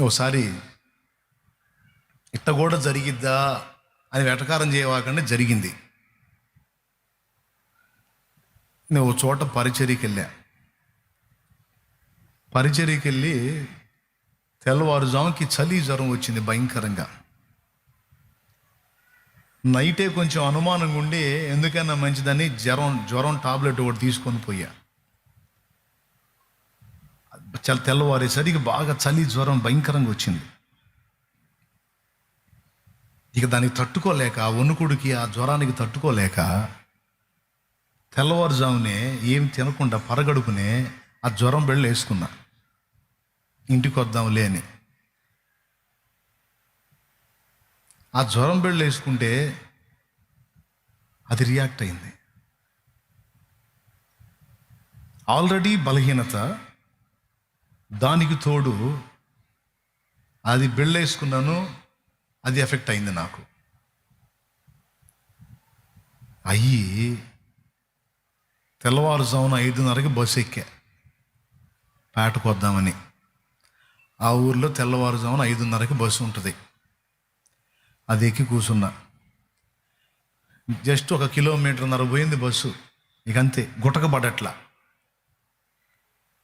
ఓసారి ఇట్ట కూడా జరిగిద్దా అని వెటకారం చేయవాకంటే జరిగింది. నేను ఓ చోట పరిచర్యకి వెళ్ళా. పరిచర్యకి వెళ్ళి తెల్లవారుజాముకి చలి జ్వరం వచ్చింది భయంకరంగా. నైటే కొంచెం అనుమానంగా ఉండి ఎందుకైనా మంచిదని జ్వరం జ్వరం టాబ్లెట్ ఒకటి తీసుకొని పోయా. చాలా తెల్లవారేసరికి బాగా చలి జ్వరం భయంకరంగా వచ్చింది. ఇక దానికి తట్టుకోలేక ఆ వణుకుడికి ఆ జ్వరానికి తట్టుకోలేక తెల్లవారుజామునే ఏం తినకుండా పరగడుపునే ఆ జ్వరం బెళ్ళు వేసుకున్నా. ఇంటికి వద్దాంలే అని. ఆ జ్వరం బెళ్ళు వేసుకుంటే అది రియాక్ట్ అయింది. ఆల్రెడీ బలహీనత దానికి తోడు అది బెళ్ళేసుకున్నాను అది ఎఫెక్ట్ అయింది నాకు. అయ్యి తెల్లవారుజామున ఐదున్నరకి బస్సు ఎక్కా. పేటకు వద్దామని. ఆ ఊర్లో తెల్లవారుజామున ఐదున్నరకి బస్సు ఉంటుంది. అది ఎక్కి కూర్చున్నా. జస్ట్ ఒక కిలోమీటర్న్నర పోయింది బస్సు. ఇక అంతే గుటక పడట్లా.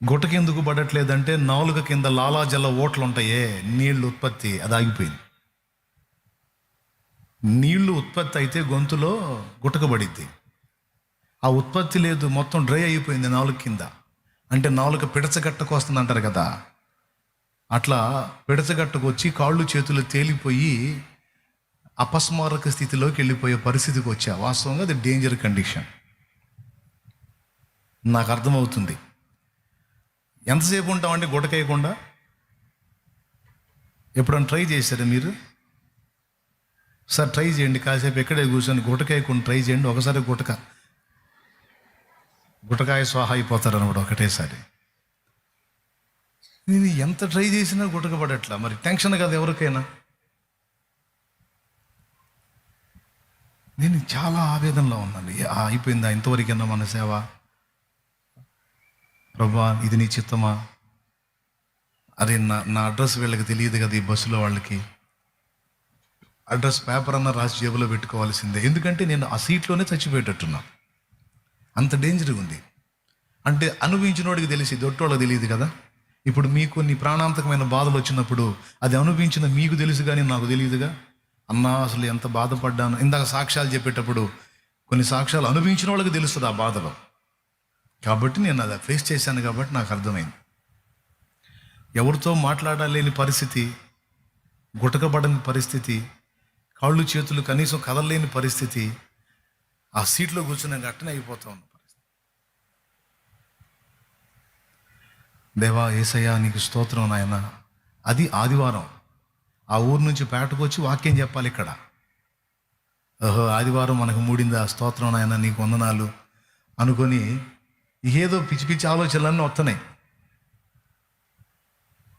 గుటకెందుకు పడట్లేదంటే నాలుక కింద లాలాజల ఓట్లు ఉంటాయే నీళ్ళు ఉత్పత్తి అది ఆగిపోయింది. నీళ్ళు ఉత్పత్తి అయితే గొంతులో గుటకబడిద్ది. ఆ ఉత్పత్తి లేదు మొత్తం డ్రై అయిపోయింది నాలుక కింద. అంటే నాలుక పిడచగట్టకు వస్తుంది అంటారు కదా. అట్లా పిడచగట్టకు వచ్చి కాళ్ళు చేతులు తేలిపోయి అపస్మారక స్థితిలోకి వెళ్ళిపోయే పరిస్థితికి వచ్చా వాస్తవంగా అది డేంజర్ కండిషన్ నాకు అర్థమవుతుంది. ఎంతసేపు ఉంటామంటే గుటకేయకుండా? ఎప్పుడైనా ట్రై చేశారా మీరు? సార్ ట్రై చేయండి. కాసేపు ఎక్కడే కూర్చొని గుటకేయకుండా ట్రై చేయండి. ఒకసారి గుటక. గుటకాయ స్వాహ అయిపోతారు అనమాట ఒకటేసారి. నేను ఎంత ట్రై చేసినా గుటకపడట్లా? మరి టెన్షన్ కదా ఎవరికైనా. నేను చాలా ఆవేదనలో ఉన్నాను. అయిపోయిందా ఇంతవరకైనా మన సేవ? ప్రభా ఇది నీ చిత్తమా అరే నా నా అడ్రస్ వీళ్ళకి తెలియదు కదా ఈ బస్సులో వాళ్ళకి. అడ్రస్ పేపర్ అన్న రాసి జేబులో పెట్టుకోవాల్సిందే. ఎందుకంటే నేను ఆ సీట్లోనే చచ్చిపోయేటట్టున్నా. అంత డేంజర్ ఉంది. అంటే అనుభవించినోడికి తెలిసి దొట్టోళ్ళకి తెలియదు కదా. ఇప్పుడు మీకు కొన్ని ప్రాణాంతకమైన బాధలు వచ్చినప్పుడు అది అనుభవించిన మీకు తెలుసు కానీ నాకు తెలియదుగా? అన్నా అసలు ఎంత బాధపడ్డాను. ఇందాక సాక్ష్యాలు చెప్పేటప్పుడు కొన్ని సాక్ష్యాలు అనుభవించిన వాళ్ళకి తెలుస్తుంది ఆ బాధలో. కాబట్టి నేను అది ఫేస్ చేశాను కాబట్టి నాకు అర్థమైంది. ఎవరితో మాట్లాడలేని పరిస్థితి గుటకబడని పరిస్థితి కాళ్ళు చేతులు కనీసం కదలలేని పరిస్థితి ఆ సీట్లో కూర్చున్న గట్టనే అయిపోతా ఉన్న పరిస్థితి. దేవా ఏసయ్యా నీకు స్తోత్రం నాయన. అది ఆదివారం. ఆ ఊరు నుంచి పేటకు వచ్చి వాక్యం చెప్పాలి ఇక్కడ. ఓహో ఆదివారం మనకు మూడిందా? స్తోత్రం నాయన నీకు వందనాలు. అనుకొని ఏదో పిచ్చి పిచ్చి ఆలోచనలన్నీ వస్తున్నాయి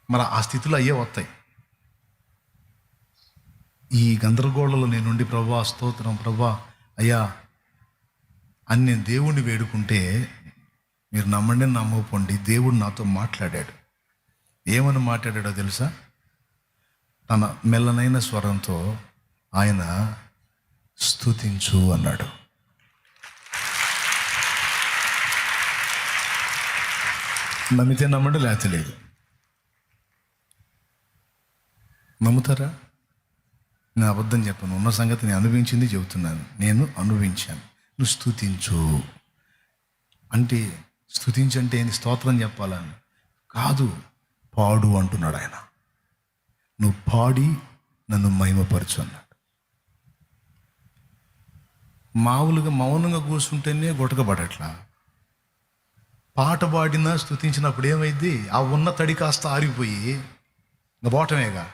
మరి ఆ స్థితిలో అయ్యే వస్తాయి ఈ గందరగోళంలో నేనుండి ప్రభా స్తోత్రం ప్రభా అయ్యా అని నేను దేవుణ్ణి వేడుకుంటే మీరు నమ్మండి నమ్మకపోండి. దేవుడు నాతో మాట్లాడాడు. ఏమని మాట్లాడాడో తెలుసా? తన మెల్లనైన స్వరంతో ఆయన స్థుతించు అన్నాడు. నమ్మితే నమ్మండి లేకపోతే లేదు. నమ్ముతారా? నేను అబద్ధం చెప్పను. ఉన్న సంగతి నేను అనుభవించింది చెబుతున్నాను. నేను అనుభవించాను. నువ్వు స్థుతించు అంటే స్తుతించంటే ఏంది? స్తోత్రం చెప్పాలని. కాదు పాడు అంటున్నాడు ఆయన. నువ్వు పాడి నన్ను మహిమపరచు అన్నాడు. మామూలుగా మౌనంగా కూర్చుంటేనే గుటకబడట్లా పాట పాడినా స్తుతించినప్పుడు ఏమైంది? ఆ ఉన్న తడి కాస్త ఆరిపోయి ఇంకా పోవటమేగా?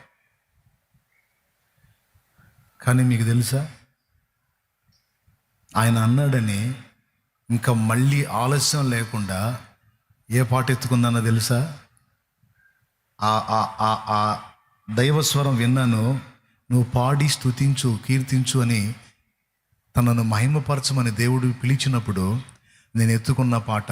కానీ మీకు తెలుసా? ఆయన అన్నాడని ఇంకా మళ్ళీ ఆలస్యం లేకుండా ఏ పాట ఎత్తుకుందన్న తెలుసా? ఆ ఆ ఆ ఆ దైవస్వరం విన్నాను. నువ్వు పాడి స్తుతించు కీర్తించు అని తనను మహిమపరచమని దేవుడు పిలిచినప్పుడు నేను ఎత్తుకున్న పాట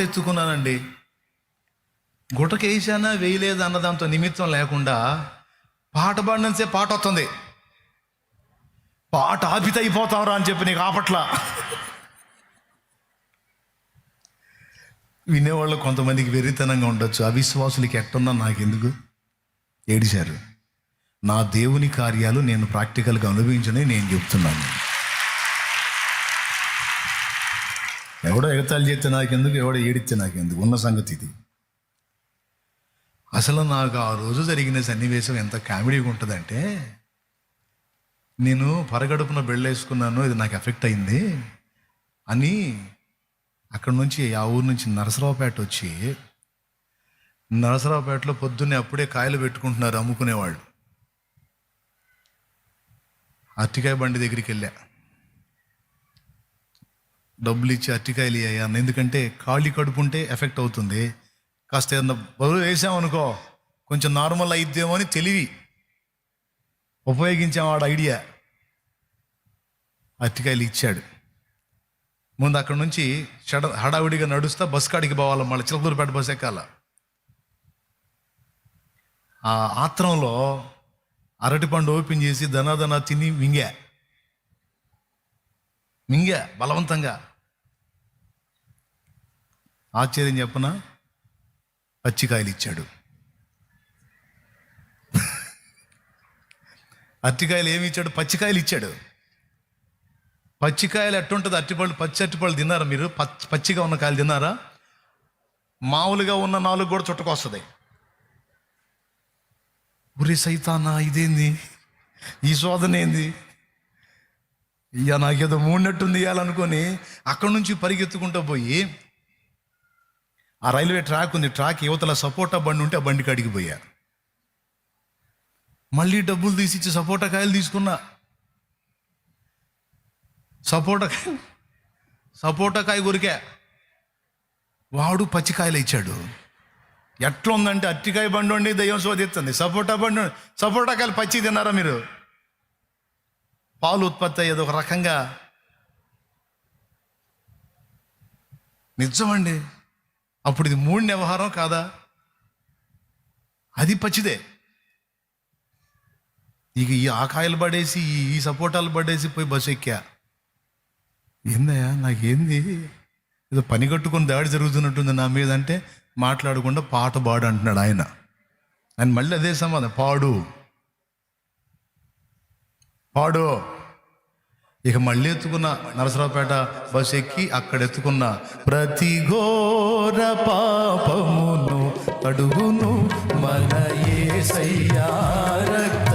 ఎత్తుకున్నానండి గుటకేసానా వేయలేదు అన్న దాంతో నిమిత్తం లేకుండా పాట పాడినంతే పాట వస్తుంది. పాట ఆపిత అయిపోతావురా అని చెప్పి నీకు ఆపట్లా. వినేవాళ్ళు కొంతమందికి వెరితనంగా ఉండొచ్చు. అవిశ్వాసులకి ఎట్టున్నా నాకెందుకు? ఏడిశారు. నా దేవుని కార్యాలు నేను ప్రాక్టికల్గా అనుభవించని నేను చెప్తున్నాను. ఎవడో ఎగతాళి చేస్తే నాకెందుకు? ఎవడో ఏడిస్తే నాకెందుకు? ఉన్న సంగతి ఇది. అసలు నాకు ఆ రోజు జరిగిన సన్నివేశం ఎంత కామెడీగా ఉంటుందంటే నేను పరగడుపున బెళ్ళేసుకున్నాను ఇది నాకు ఎఫెక్ట్ అయింది అని అక్కడ నుంచి ఆ ఊరు నుంచి నరసరావుపేట వచ్చి నరసరావుపేటలో పొద్దున్నే అప్పుడే కాయలు పెట్టుకుంటున్నారు అమ్ముకునేవాళ్ళు. అరటికాయ బండి దగ్గరికి వెళ్ళా. డబ్బులు ఇచ్చి అరటికాయలు అయ్యాను ఎందుకంటే ఖాళీ కడుపు ఉంటే ఎఫెక్ట్ అవుతుంది. కాస్త ఏదన్నా బరువు వేసామనుకో కొంచెం నార్మల్ అయిద్దేమో అని తెలివి. ఉపయోగించాం వాడు ఐడియా. అరటికాయలు ఇచ్చాడు. ముందు అక్కడ నుంచి షడ హడావిడిగా నడుస్తా బస్ కాడికి పోవాలి మళ్ళీ చిలకూరుపేట బస్ ఎక్కాల. ఆ ఆత్రంలో అరటిపండు ఓపెన్ చేసి దనాదనా తిని మింగా. మింగా బలవంతంగా. ఆశ్చర్యం చెప్పన? పచ్చికాయలు ఇచ్చాడు అరటికాయలు ఏమి ఇచ్చాడు పచ్చికాయలు ఇచ్చాడు పచ్చికాయలు ఎట్టుంటుంది? అరటిపళ్ళు పచ్చి అరటిపళ్ళు తిన్నారా మీరు? పచ్చి పచ్చిగా ఉన్న కాయలు తిన్నారా? మామూలుగా ఉన్న నాలుగు కూడా చుట్టకొస్తుంది. ఉరి సైతానా ఇదేంది? ఈ శోధన ఏంది? ఇక నాకేదో మూడినట్టుంది ఇవ్వాలనుకొని అక్కడి నుంచి పరిగెత్తుకుంటూ పోయి ఆ రైల్వే ట్రాక్ ఉంది ట్రాక్ యువతల సపోటా బండి ఉంటే ఆ బండి కడిగిపోయా మళ్ళీ డబ్బులు తీసిచ్చి సపోటా కాయలు తీసుకున్నా. సపోటా కాయ సపోటా కాయ కొరికా. వాడు పచ్చికాయలు ఇచ్చాడు. ఎట్లా ఉందంటే అట్టికాయ బండి ఉండి దయ్యం శోధిస్తుంది. సపోటా బండి సపోటా కాయలు పచ్చి తిన్నారా మీరు? పాలు ఉత్పత్తి అయ్యేది ఒక రకంగా. నిజమండి. అప్పుడు ఇది మూడు వ్యవహారం కాదా? అది పచ్చిదే. ఇక ఈ ఆకాయలు పడేసి ఈ- ఈ సపోటాలు పడేసి పోయి బస్సు ఎక్కా. ఏందయ్యా నాకేంది? ఏదో పని కట్టుకుని దాడి జరుగుతున్నట్టుంది నా మీద అంటే మాట్లాడకుండా పాట పాడు అంటున్నాడు ఆయన. ఆయన మళ్ళీ అదే సమాధానం. పాడు. పాడు. ఇక మళ్ళీ ఎత్తుకున్న నరసరావుపేట బస్ ఎక్కి అక్కడ ఎత్తుకున్న ప్రతి ఘోర పాపమును అడుగును మన ఏ రక్తము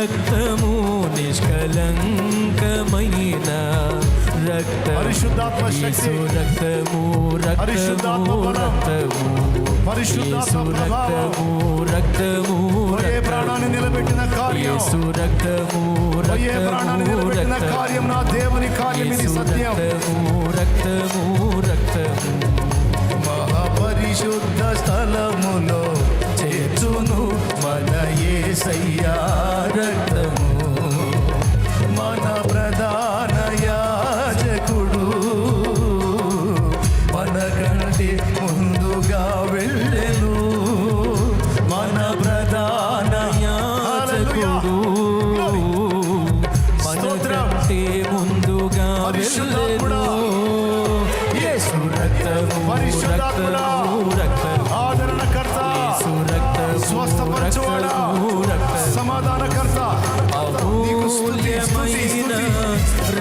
రక్తము నిష్కలంకమైన పరిశుద్ధాత్మ శక్తి. రక్తము రక్తము. రక్తము. పరిశుద్ధాత్మ రక్తము రక్తము పోయే ప్రాణాన్ని నిలబెట్టిన కార్యం. యేసు రక్తము పోయే ప్రాణాన్ని నిలబెట్టిన కార్యం నా దేవుని కార్యం ఇది సత్యం. రక్తము రక్తము. మహాపరిశుద్ధ స్థలములో చేర్చును. మన రక్తము సమాధానకర్త నీకు అమూల్యమైన స్తుతి.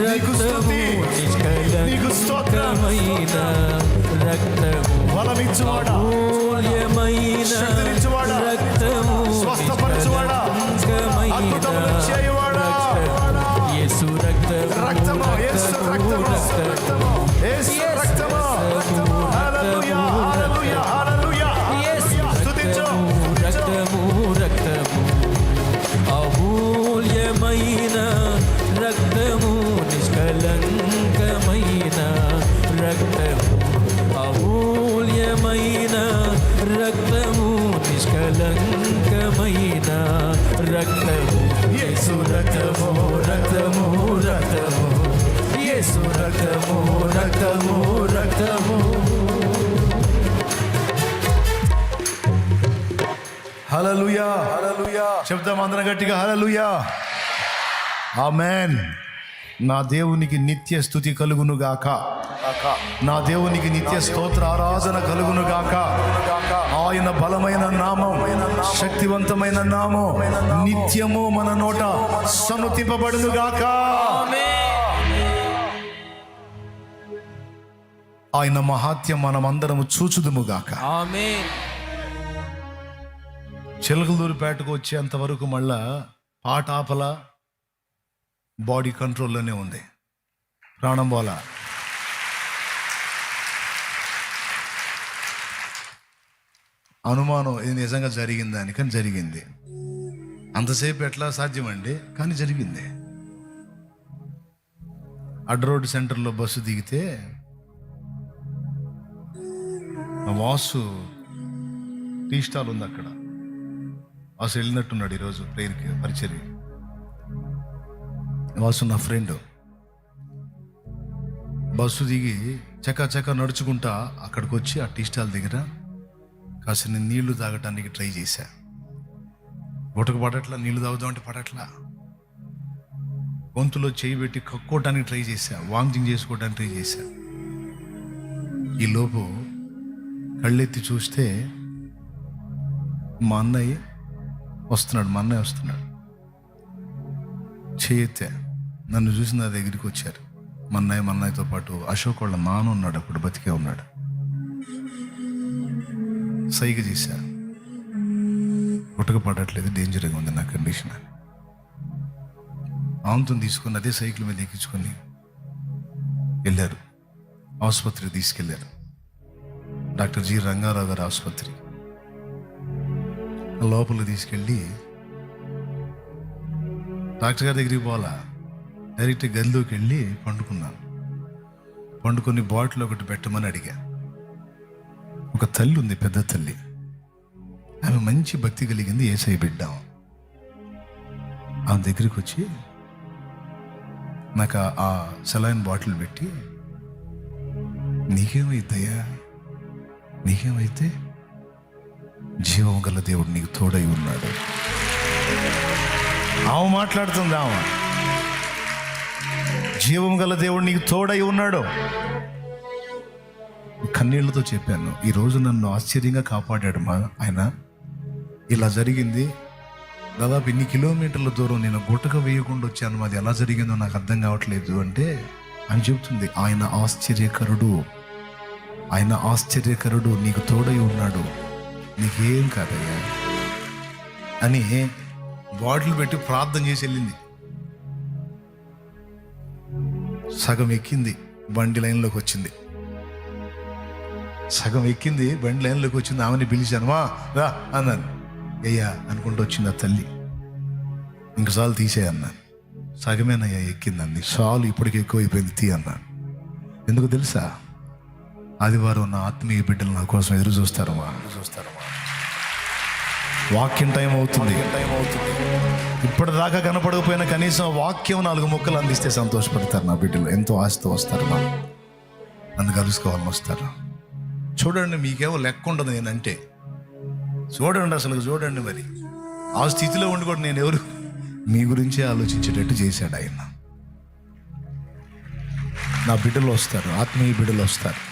నీకు స్తుతి. నీకు స్తోత్రం. నిష్కలంకమైన రక్తము బలమిచ్చువాడా అమూల్యమైన శక్తినిచ్చువాడా. రక్తము స్వస్థపరచువాడా. అద్భుతములు చేయువాడా. యేసు రక్తము రక్తము యేసు రక్తము రక్తము యేసు హల్లెలూయా. హల్లెలూయా. చెప్దాం అందరం గట్టిగా హల్లెలూయా. ఆమేన్. నా దేవునికి నిత్య స్థుతి కలుగును గాక. నా దేవునికి నిత్య స్తోత్ర ఆరాధన కలుగును గాక. ఆయన బలమైన నామం శక్తివంతమైన నామం నిత్యము మన నోట సన్నుతింపబడును గాక. ఆయన మహాత్యం మనమందరము చూచుదుము గాక. ఆమేన్. చిలకలదూరిపేటకు వచ్చేంత వరకు మళ్ళా పాట ఆపల బాడీ కంట్రోల్లోనే ఉంది. ప్రాణం పోలా. అనుమానం ఇది నిజంగా జరిగిందా అని కానీ జరిగింది. అంతసేపు ఎట్లా సాధ్యమండి? కానీ జరిగింది. అడ్రోడ్ సెంటర్లో బస్సు దిగితే వాసు టీ స్టాల్ ఉంది అక్కడ. వాసు వెళ్ళినట్టున్నాడు ఈరోజు ప్రేయర్కి పరిచర్య వాసు నా ఫ్రెండ్. బస్సు దిగి చకా చకా నడుచుకుంటా అక్కడికి వచ్చి ఆ టీ స్టాల్ దగ్గర కాసిన నీళ్ళు తాగటానికి ట్రై చేశా. గుటకు పడట్లా నీళ్ళు తాగుదామంటే పడట్లా. గొంతులో చేయి పెట్టి కక్కోవటానికి ట్రై చేశా వామిటింగ్ చేసుకోవడానికి ట్రై చేశా. ఈ లోపు కళ్ళెత్తి చూస్తే మా అన్నయ్య వస్తున్నాడు మన్నే వస్తున్నాడు. చేయెత్తే నన్ను చూసి నా దగ్గరికి వచ్చారు. మా మన్నయ్యతో మా అన్నయ్యతో పాటు అశోక్ వాళ్ళ నాన్న ఉన్నాడు అప్పుడు బతికే ఉన్నాడు. సైగ చేశా ఉటక పడట్లేదు డేంజర్గా ఉంది నా కండిషన్ ఆంతం తీసుకొని అదే సైకిల్ మీద ఎక్కించుకొని వెళ్ళారు. ఆసుపత్రికి తీసుకెళ్ళారు. డాక్టర్ జి రంగారావు గారి ఆసుపత్రి. లోపలికి తీసుకెళ్ళి డాక్టర్ గారి దగ్గరికి పోలా డైరెక్ట్ గదిలోకి వెళ్ళి పండుకున్నాను. పండుకొని బాటిల్ ఒకటి పెట్టమని అడిగా. ఒక తల్లి ఉంది పెద్ద తల్లి. ఆమె మంచి భక్తి కలిగింది ఏసై బిడ్డ. ఆమె దగ్గరికి వచ్చి నాకు ఆ- సెలైన్ బాటిల్ పెట్టి నీకేమైద్దయ్యా నీకేమైతే జీవం గల దేవుడు నీకు తోడై ఉన్నాడు. ఆమె మాట్లాడుతుంది ఆమె. జీవం గల దేవుడు నీకు తోడై ఉన్నాడు. కన్నీళ్ళతో చెప్పాను ఈరోజు నన్ను ఆశ్చర్యంగా కాపాడాడు మా ఆయన. ఇలా జరిగింది. దాదాపు ఇన్ని కిలోమీటర్ల దూరం నేను గుట్టక వేయకుండా వచ్చాను. అది ఎలా జరిగిందో నాకు అర్థం కావట్లేదు అంటే అని చెబుతుంది ఆయన ఆశ్చర్యకరుడు. ఆయన ఆశ్చర్యకరుడు నీకు తోడై ఉన్నాడు. నీకేం కాదయ్యా? అని బాటిల్ పెట్టి ప్రార్థన చేసి వెళ్ళింది. సగం ఎక్కింది బండి లైన్లోకి వచ్చింది. సగం ఎక్కింది బండి లైన్లోకి వచ్చింది ఆమెని పిలిచాను. మా రా అన్నాను. అయ్యా అనుకుంటూ వచ్చింది ఆ తల్లి. ఇంకసార్లు తీసే అన్నాను. సగమేనయ్యా ఎక్కిందండి సాలు ఇప్పటికి ఎక్కువైపోయింది తీ అన్నాను. ఎందుకు తెలుసా? ఆదివారం నా ఆత్మీయ బిడ్డలు నా కోసం ఎదురు చూస్తారమ్మా చూస్తారమ్మా వాక్యం టైం అవుతుంది. టైం అవుతుంది ఇప్పటిదాకా కనపడకపోయినా కనీసం వాక్యం నాలుగు ముక్కలు అందిస్తే సంతోషపడతారు నా బిడ్డలు. ఎంతో ఆశతో వస్తారు మా. నన్ను కలుసుకోవాలని వస్తారు. చూడండి మీకేమో లెక్క ఉండదు నేనంటే. చూడండి అసలు చూడండి మరి. ఆ స్థితిలో ఉండి కూడా నేను ఎవరు? మీ గురించే ఆలోచించేటట్టు చేశాడు ఆయన. నా బిడ్డలు వస్తారు ఆత్మీయ బిడ్డలు వస్తారు.